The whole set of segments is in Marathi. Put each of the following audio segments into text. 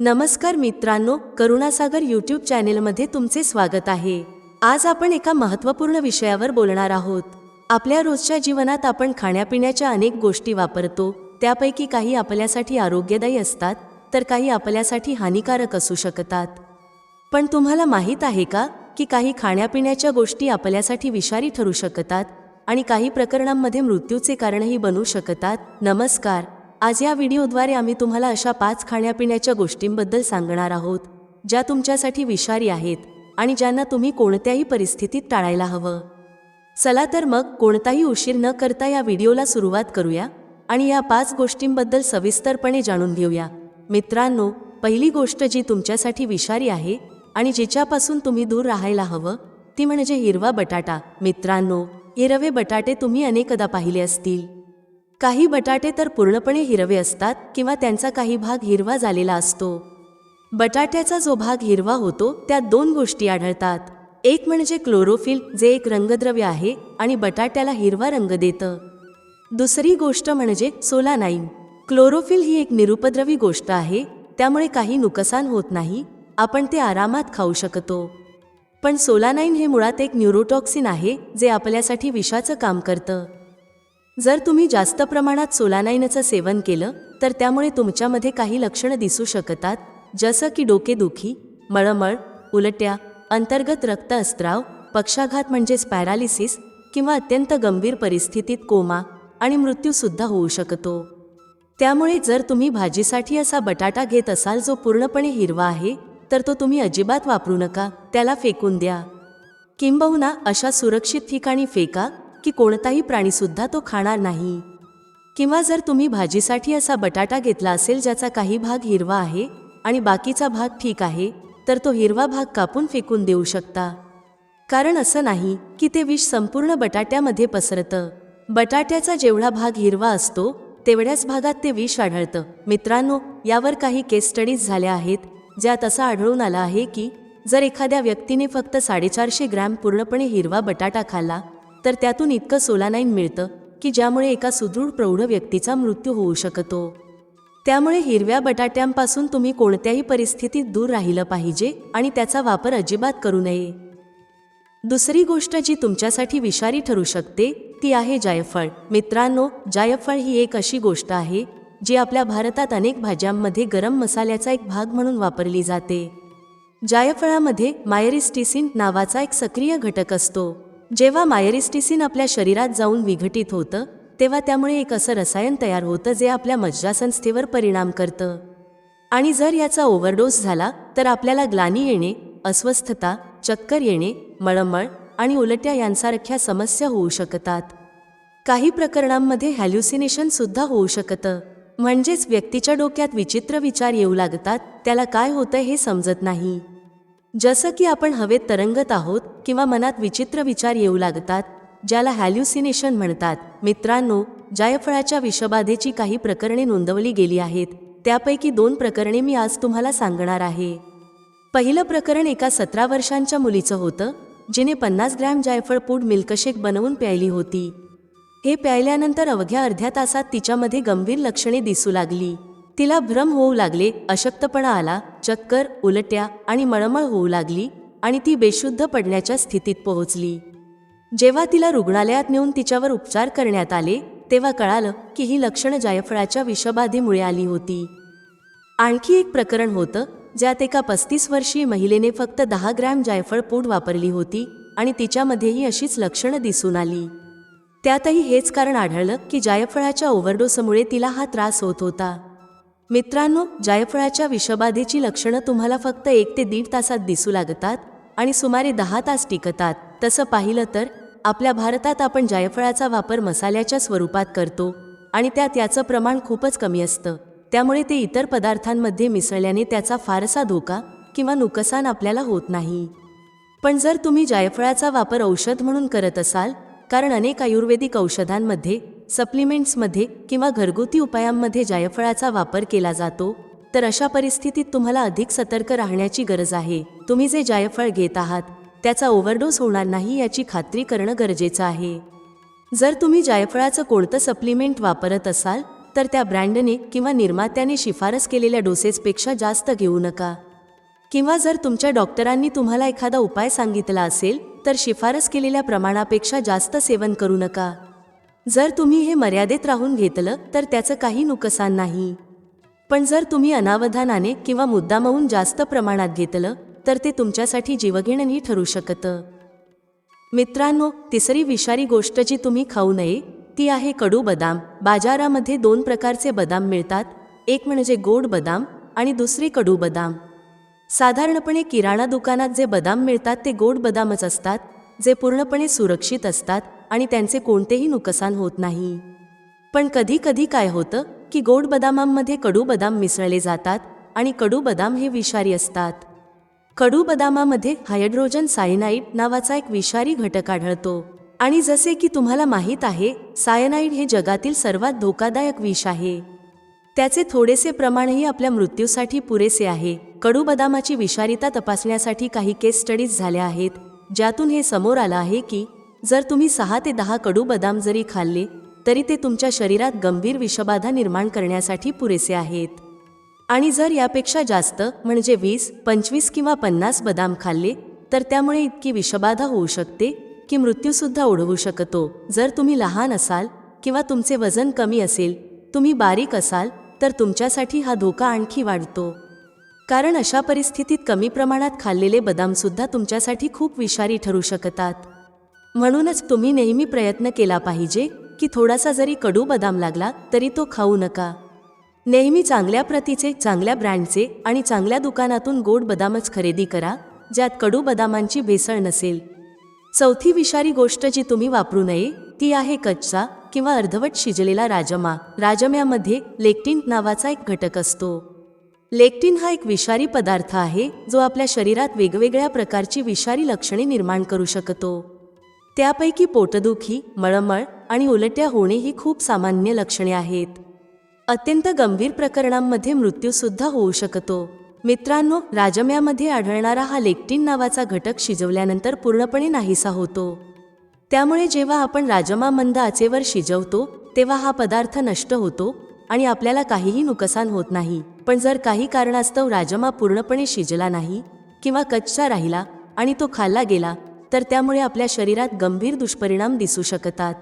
नमस्कार मित्रांनो करुणासागर यूट्यूब चॅनेलमध्ये तुमचे स्वागत आहे. आज आपण एका महत्त्वपूर्ण विषयावर बोलणार आहोत. आपल्या रोजच्या जीवनात आपण खाण्यापिण्याच्या अनेक गोष्टी वापरतो त्यापैकी काही आपल्यासाठी आरोग्यदायी असतात तर काही आपल्यासाठी हानिकारक असू शकतात. पण तुम्हाला माहीत आहे का की काही खाण्यापिण्याच्या गोष्टी आपल्यासाठी विषारी ठरू शकतात आणि काही प्रकरणांमध्ये मृत्यूचे कारणही बनू शकतात? नमस्कार. आज या व्हिडिओद्वारे आम्ही तुम्हाला अशा पाच खाण्यापिण्याच्या गोष्टींबद्दल सांगणार आहोत ज्या तुमच्यासाठी विषारी आहेत आणि ज्यांना तुम्ही कोणत्याही परिस्थितीत टाळायला हवं. चला तर मग कोणताही उशीर न करता या व्हिडिओला सुरुवात करूया आणि या पाच गोष्टींबद्दल सविस्तरपणे जाणून घेऊया. मित्रांनो पहिली गोष्ट जी तुमच्यासाठी विषारी आहे आणि जिच्यापासून तुम्ही दूर राहायला हवं ती म्हणजे हिरवा बटाटा. मित्रांनो हिरवे बटाटे तुम्ही अनेकदा पाहिले असतील. काही बटाटे तर पूर्णपणे हिरवे असतात किंवा त्यांचा काही भाग हिरवा झालेला असतो. बटाट्याचा जो भाग हिरवा होतो त्यात दोन गोष्टी आढळतात. एक म्हणजे क्लोरोफिल जे एक रंगद्रव्य आहे आणि बटाट्याला हिरवा रंग देतं. दुसरी गोष्ट म्हणजे सोलानाईन. क्लोरोफिल ही एक निरुपद्रवी गोष्ट आहे त्यामुळे काही नुकसान होत नाही आपण ते आरामात खाऊ शकतो. पण सोलानाईन हे मुळात एक न्यूरोटॉक्सिन आहे जे आपल्यासाठी विषाचं काम करतं. जर तुम्ही जास्त प्रमाणात सोलानाईनचं सेवन केलं तर त्यामुळे तुमच्यामध्ये काही लक्षणं दिसू शकतात जसं की डोकेदुखी मळमळ उलट्या अंतर्गत रक्तअस्त्राव पक्षाघात म्हणजेच पॅरालिसिस किंवा अत्यंत गंभीर परिस्थितीत कोमा आणि मृत्यूसुद्धा होऊ शकतो. त्यामुळे जर तुम्ही भाजीसाठी असा बटाटा घेत असाल जो पूर्णपणे हिरवा आहे तर तो तुम्ही अजिबात वापरू नका त्याला फेकून द्या. किंबहुना अशा सुरक्षित ठिकाणी फेका की कोणताही प्राणीसुद्धा तो खाणार नाही. किंवा जर तुम्ही भाजीसाठी असा बटाटा घेतला असेल ज्याचा काही भाग हिरवा आहे आणि बाकीचा भाग ठीक आहे तर तो हिरवा भाग कापून फेकून देऊ शकता. कारण असं नाही की ते विष संपूर्ण बटाट्यामध्ये पसरतं. बटाट्याचा जेवढा भाग हिरवा असतो तेवढ्याच भागात ते विष आढळतं. मित्रांनो यावर काही केस स्टडीज झाल्या आहेत ज्यात असं आढळून आलं आहे की जर एखाद्या व्यक्तीने फक्त साडेचारशे ग्रॅम पूर्णपणे हिरवा बटाटा खाल्ला तर त्यातून इतकं सोलानाईन मिळतं की ज्यामुळे एका सुदृढ प्रौढ व्यक्तीचा मृत्यू होऊ शकतो. त्यामुळे हिरव्या बटाट्यांपासून तुम्ही कोणत्याही परिस्थितीत दूर राहिलं पाहिजे आणि त्याचा वापर अजिबात करू नये. दुसरी गोष्ट जी तुमच्यासाठी विषारी ठरू शकते ती आहे जायफळ. मित्रांनो जायफळ ही एक अशी गोष्ट आहे जी आपल्या भारतात अनेक भाज्यांमध्ये गरम मसाल्याचा एक भाग म्हणून वापरली जाते. जायफळामध्ये मायरिस्टिसिन नावाचा एक सक्रिय घटक असतो. जेव्हा मायरिस्टिसिन आपल्या शरीरात जाऊन विघटित होतं तेव्हा त्यामुळे एक असं रसायन तयार होतं जे आपल्या मज्जासंस्थेवर परिणाम करतं. आणि जर याचा ओव्हरडोस झाला तर आपल्याला ग्लानी येणे अस्वस्थता चक्कर येणे मळमळ आणि उलट्या यांसारख्या समस्या होऊ शकतात. काही प्रकरणांमध्ये हॅल्युसिनेशनसुद्धा होऊ शकतं. म्हणजेच व्यक्तीच्या डोक्यात विचित्र विचार येऊ लागतात त्याला काय होतं हे समजत नाही. जसं की आपण हवेत तरंगत आहोत किंवा मनात विचित्र विचार येऊ लागतात ज्याला हॅल्युसिनेशन म्हणतात. मित्रांनो जायफळाच्या विषबाधेची काही प्रकरणे नोंदवली गेली आहेत. त्यापैकी दोन प्रकरणे मी आज तुम्हाला सांगणार आहे. पहिलं प्रकरण एका सतरा वर्षांच्या मुलीचं होतं जिने पन्नास ग्रॅम जायफळ पूड मिल्कशेक बनवून प्यायली होती. हे प्यायल्यानंतर अवघ्या अर्ध्या तासात तिच्यामध्ये गंभीर लक्षणे दिसू लागली. तिला भ्रम होऊ लागले अशक्तपणा आला चक्कर उलट्या आणि मळमळ होऊ लागली आणि ती बेशुद्ध पडण्याच्या स्थितीत पोहोचली. जेव्हा तिला रुग्णालयात नेऊन तिच्यावर उपचार करण्यात आले तेव्हा कळालं की ही लक्षणं जायफळाच्या विषबाधेमुळे आली होती. आणखी एक प्रकरण होतं ज्यात एका पस्तीस वर्षीय महिलेने फक्त दहा ग्रॅम जायफळ पूड वापरली होती आणि तिच्यामध्येही अशीच लक्षणं दिसून आली. त्यातही हेच कारण आढळलं की जायफळाच्या ओव्हरडोसमुळे तिला हा त्रास होत होता. मित्रांनो जायफळाच्या विषबाधेची लक्षणं तुम्हाला फक्त एक ते दीड तासात दिसू लागतात आणि सुमारे दहा तास टिकतात. तसं पाहिलं तर आपल्या भारतात आपण जायफळाचा वापर मसाल्याच्या स्वरूपात करतो आणि त्यात याचं प्रमाण खूपच कमी असतं. त्यामुळे ते इतर पदार्थांमध्ये मिसळल्याने त्याचा फारसा धोका किंवा नुकसान आपल्याला होत नाही. पण जर तुम्ही जायफळाचा वापर औषध म्हणून करत असाल कारण अनेक आयुर्वेदिक औषधांमध्ये सप्लिमेंट्समध्ये किंवा घरगुती उपायांमध्ये जायफळाचा वापर केला जातो तर अशा परिस्थितीत तुम्हाला अधिक सतर्क राहण्याची गरज आहे. तुम्ही जे जायफळ घेत आहात त्याचा ओव्हरडोस होणार नाही याची खात्री करणं गरजेचं आहे. जर तुम्ही जायफळाचं कोणतं सप्लिमेंट वापरत असाल तर त्या ब्रँडने किंवा निर्मात्याने शिफारस केलेल्या डोसेसपेक्षा जास्त घेऊ नका. किंवा जर तुमच्या डॉक्टरांनी तुम्हाला एखादा उपाय सांगितला असेल तर शिफारस केलेल्या प्रमाणापेक्षा जास्त सेवन करू नका. जर तुम्ही हे मर्यादेत राहून घेतलं तर त्याचं काही नुकसान नाही. पण जर तुम्ही अनावधानाने किंवा मुद्दामहून जास्त प्रमाणात घेतलं तर ते तुमच्यासाठी जीवघेणंही ठरू शकतं. मित्रांनो तिसरी विषारी गोष्ट जी तुम्ही खाऊ नये ती आहे कडू बदाम. बाजारामध्ये दोन प्रकारचे बदाम मिळतात एक म्हणजे गोड बदाम आणि दुसरे कडू बदाम. साधारणपणे किराणा दुकानात जे बदाम मिळतात ते गोड बदामच असतात जे पूर्णपणे सुरक्षित असतात. आणि त्यांचे कोणतेही नुकसान होत नाही. पण कधी कधी काय होतं की गोड बदामांमध्ये कडू बदाम मिसळले जातात आणि कडू बदाम हे विषारी असतात. कडू बदामामध्ये हायड्रोजन सायनाईड नावाचा एक विषारी घटक आढळतो. आणि जसे की तुम्हाला माहीत आहे सायनाईड हे जगातील सर्वात धोकादायक विष आहे. त्याचे थोडेसे प्रमाणही आपल्या मृत्यूसाठी पुरेसे आहे. कडू बदामाची विषारीता तपासण्यासाठी काही केस स्टडीज झाल्या आहेत ज्यातून हे समोर आलं आहे की जर तुम्ही सहा ते दहा कडू बदाम जरी खाल्ले तरी ते तुमच्या शरीरात गंभीर विषबाधा निर्माण करण्यासाठी पुरेसे आहेत. आणि जर यापेक्षा जास्त म्हणजे वीस पंचवीस किंवा पन्नास बदाम खाल्ले तर त्यामुळे इतकी विषबाधा होऊ शकते की मृत्यूसुद्धा ओढवू शकतो. जर तुम्ही लहान असाल किंवा तुमचे वजन कमी असेल तुम्ही बारीक असाल तर तुमच्यासाठी हा धोका आणखी वाढतो. कारण अशा परिस्थितीत कमी प्रमाणात खाल्लेले बदामसुद्धा तुमच्यासाठी खूप विषारी ठरू शकतात. म्हणूनच तुम्ही नेहमी प्रयत्न केला पाहिजे की थोडासा जरी कडू बदाम लागला तरी तो खाऊ नका. नेहमी चांगल्या प्रतीचे चांगल्या ब्रँडचे आणि चांगल्या दुकानातून गोड बदामच खरेदी करा ज्यात कडू बदामांची भेसळ नसेल. चौथी विषारी गोष्ट जी तुम्ही वापरू नये ती आहे कच्चा किंवा अर्धवट शिजलेला राजमा. राजम्यामध्ये लेक्टिन नावाचा एक घटक असतो. लेक्टिन हा एक विषारी पदार्थ आहे जो आपल्या शरीरात वेगवेगळ्या प्रकारची विषारी लक्षणे निर्माण करू शकतो. त्यापैकी पोटदुखी मळमळ आणि उलट्या होणे ही खूप सामान्य लक्षणे आहेत. अत्यंत गंभीर प्रकरणांमध्ये मृत्यूसुद्धा होऊ शकतो. मित्रांनो राजम्यामध्ये आढळणारा हा लेक्टिन नावाचा घटक शिजवल्यानंतर पूर्णपणे नाहीसा होतो. त्यामुळे जेव्हा आपण राजमा मंद आचेवर शिजवतो तेव्हा हा पदार्थ नष्ट होतो आणि आपल्याला काहीही नुकसान होत नाही. पण जर काही कारणास्तव राजमा पूर्णपणे शिजला नाही किंवा कच्चा राहिला आणि तो खाल्ला गेला तर त्यामुळे आपल्या शरीरात गंभीर दुष्परिणाम दिसू शकतात.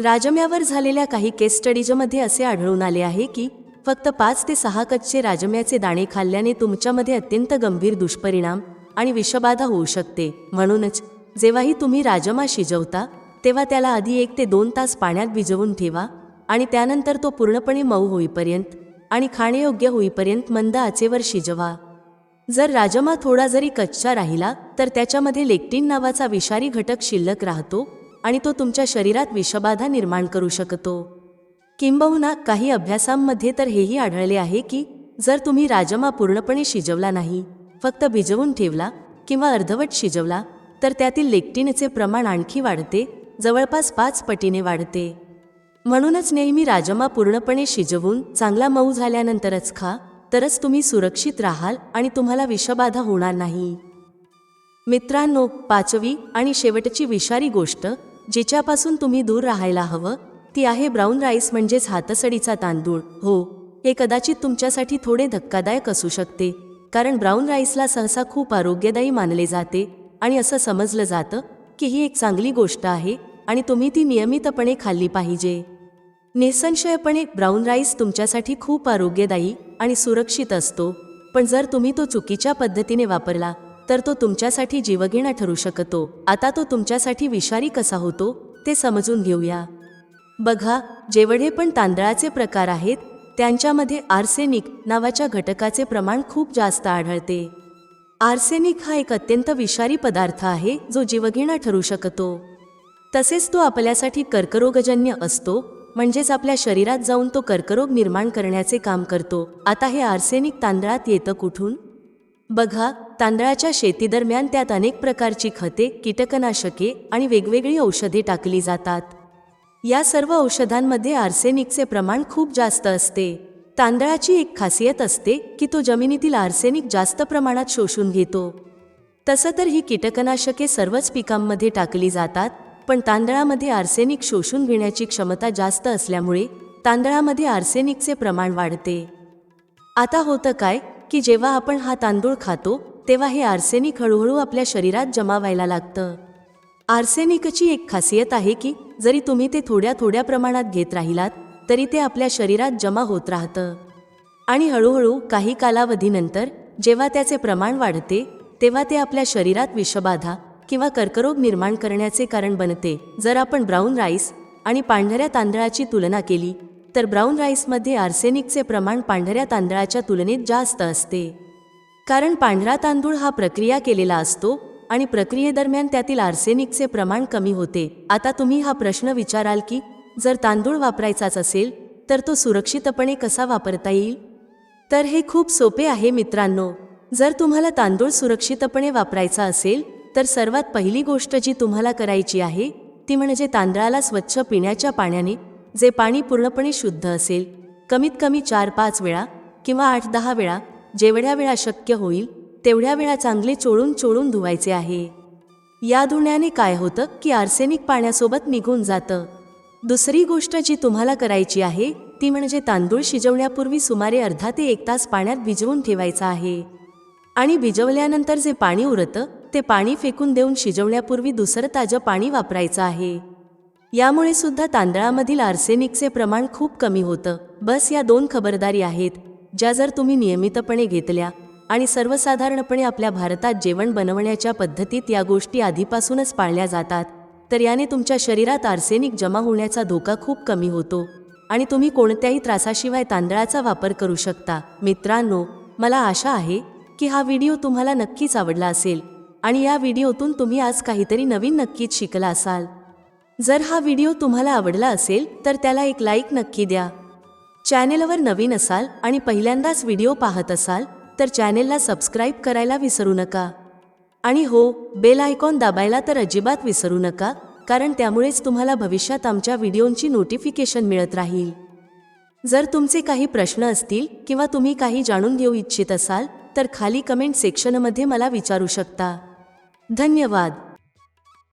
राजम्यावर झालेल्या काही केस स्टडीजमध्ये असे आढळून आले आहे की फक्त पाच ते सहा कच्चे राजम्याचे दाणे खाल्ल्याने तुमच्यामध्ये अत्यंत गंभीर दुष्परिणाम आणि विषबाधा होऊ शकते. म्हणूनच जेव्हाही तुम्ही राजमा शिजवता तेव्हा त्याला आधी एक ते दोन तास पाण्यात भिजवून ठेवा आणि त्यानंतर तो पूर्णपणे मऊ होईपर्यंत आणि खाण्यायोग्य होईपर्यंत मंद आचेवर शिजवा. जर राजमा थोडा जरी कच्चा राहिला तर त्याच्यामध्ये लेक्टिन नावाचा विषारी घटक शिल्लक राहतो आणि तो तुमच्या शरीरात विषबाधा निर्माण करू शकतो. किंबहुना काही अभ्यासांमध्ये तर हेही आढळले आहे की जर तुम्ही राजमा पूर्णपणे शिजवला नाही फक्त भिजवून ठेवला किंवा अर्धवट शिजवला तर त्यातील लेक्टिनचे प्रमाण आणखी वाढते जवळपास पाच पटीने वाढते. म्हणूनच नेहमी राजमा पूर्णपणे शिजवून चांगला मऊ झाल्यानंतरच खा तरच तुम्ही सुरक्षित राहाल आणि तुम्हाला विषबाधा होणार नाही. मित्रांनो पाचवी आणि शेवटची विषारी गोष्ट जिच्यापासून तुम्ही दूर राहायला हवं ती आहे ब्राऊन राईस म्हणजेच हातसडीचा तांदूळ. हो हे कदाचित तुमच्यासाठी थोडे धक्कादायक असू शकते कारण ब्राऊन राईसला सहसा खूप आरोग्यदायी मानले जाते आणि असं समजलं जातं की ही एक चांगली गोष्ट आहे आणि तुम्ही ती नियमितपणे खाल्ली पाहिजे. निसंशयपणे ब्राऊन राईस तुमच्यासाठी खूप आरोग्यदायी आणि सुरक्षित असतो. पण जर तुम्ही तो चुकीच्या पद्धतीने वापरला तर तो तुमच्यासाठी जीवघेणा ठरू शकतो. आता तो तुमच्यासाठी विषारी कसा होतो ते समजून घेऊया. बघा जेवढे पण तांदळाचे प्रकार आहेत त्यांच्यामध्ये आर्सेनिक नावाच्या घटकाचे प्रमाण खूप जास्त आढळते. आर्सेनिक हा एक अत्यंत विषारी पदार्थ आहे जो जीवघेणा ठरू शकतो. तसेच तो आपल्यासाठी कर्करोगजन्य असतो म्हणजेच आपल्या शरीरात जाऊन तो कर्करोग निर्माण करण्याचे काम करतो. आता हे आर्सेनिक तांदळात येतं कुठून? बघा तांदळाच्या शेतीदरम्यान त्यात अनेक प्रकारची खते कीटकनाशके आणि वेगवेगळी औषधे टाकली जातात. या सर्व औषधांमध्ये आर्सेनिकचे प्रमाण खूप जास्त असते. तांदळाची एक खासियत असते की तो जमिनीतील आर्सेनिक जास्त प्रमाणात शोषून घेतो. तसं तर ही कीटकनाशके सर्वच पिकांमध्ये टाकली जातात पण तांदळामध्ये आर्सेनिक शोषून घेण्याची क्षमता जास्त असल्यामुळे तांदळामध्ये आर्सेनिकचे प्रमाण वाढते. आता होतं काय की जेव्हा आपण हा तांदूळ खातो तेव्हा हे आर्सेनिक हळूहळू आपल्या शरीरात जमा व्हायला लागतं. आर्सेनिकची एक खासियत आहे की जरी तुम्ही ते थोड्या थोड्या प्रमाणात घेत राहिलात तरी ते आपल्या शरीरात जमा होत राहतं. आणि हळूहळू काही कालावधीनंतर जेव्हा त्याचे प्रमाण वाढते तेव्हा ते आपल्या शरीरात विषबाधा किंवा कर्करोग निर्माण करण्याचे कारण बनते. जर आपण ब्राऊन राईस आणि पांढऱ्या तांदळाची तुलना केली तर ब्राऊन राईसमध्ये आर्सेनिकचे प्रमाण पांढऱ्या तांदळाच्या तुलनेत जास्त असते. कारण पांढरा तांदूळ हा प्रक्रिया केलेला असतो आणि प्रक्रियेदरम्यान त्यातील आर्सेनिकचे प्रमाण कमी होते. आता तुम्ही हा प्रश्न विचाराल की जर तांदूळ वापरायचाच असेल तर तो सुरक्षितपणे कसा वापरता येईल? तर हे खूप सोपे आहे मित्रांनो. जर तुम्हाला तांदूळ सुरक्षितपणे वापरायचा असेल तर सर्वात पहिली गोष्ट जी तुम्हाला करायची आहे ती म्हणजे तांदळाला स्वच्छ पिण्याच्या पाण्याने जे पाणी पूर्णपणे शुद्ध असेल कमीत कमी चार पाच वेळा किंवा आठ दहा वेळा जेवढ्या वेळा शक्य होईल तेवढ्या वेळा चांगले चोळून चोळून धुवायचे आहे. या धुण्याने काय होतं की आर्सेनिक पाण्यासोबत निघून जातं. दुसरी गोष्ट जी तुम्हाला करायची आहे ती म्हणजे तांदूळ शिजवण्यापूर्वी सुमारे अर्धा ते एक तास पाण्यात भिजवून ठेवायचा आहे. आणि भिजवल्यानंतर जे पाणी उरतं ते पाणी फेकून देऊन शिजवण्यापूर्वी दुसरं ताजं पाणी वापरायचं आहे. यामुळे सुद्धा तांदळामधील आर्सेनिकचे प्रमाण खूप कमी होतं. बस या दोन खबरदारी आहेत ज्या जर तुम्ही नियमितपणे घेतल्या आणि सर्वसाधारणपणे आपल्या भारतात जेवण बनवण्याच्या पद्धतीत या गोष्टी आधीपासूनच पाळल्या जातात तर याने तुमच्या शरीरात आर्सेनिक जमा होण्याचा धोका खूप कमी होतो आणि तुम्ही कोणत्याही त्रासाशिवाय तांदळाचा वापर करू शकता. मित्रांनो मला आशा आहे की हा व्हिडिओ तुम्हाला नक्कीच आवडला असेल. आणि या व्हिडिओतून तुम्ही आज काहीतरी नवीन नक्कीच शिकला असाल. जर हा व्हिडिओ तुम्हाला आवडला असेल तर त्याला एक लाईक नक्की द्या. चॅनेलवर नवीन असाल आणि पहिल्यांदाच व्हिडिओ पाहत असाल तर चॅनेलला सबस्क्राईब करायला विसरू नका. आणि हो बेल आयकॉन दाबायला तर अजिबात विसरू नका कारण त्यामुळेच तुम्हाला भविष्यात आमच्या व्हिडिओंची नोटिफिकेशन मिळत राहील. जर तुमचे काही प्रश्न असतील किंवा तुम्ही काही जाणून घेऊ इच्छित असाल तर खाली कमेंट सेक्शनमध्ये मला विचारू शकता. धन्यवाद.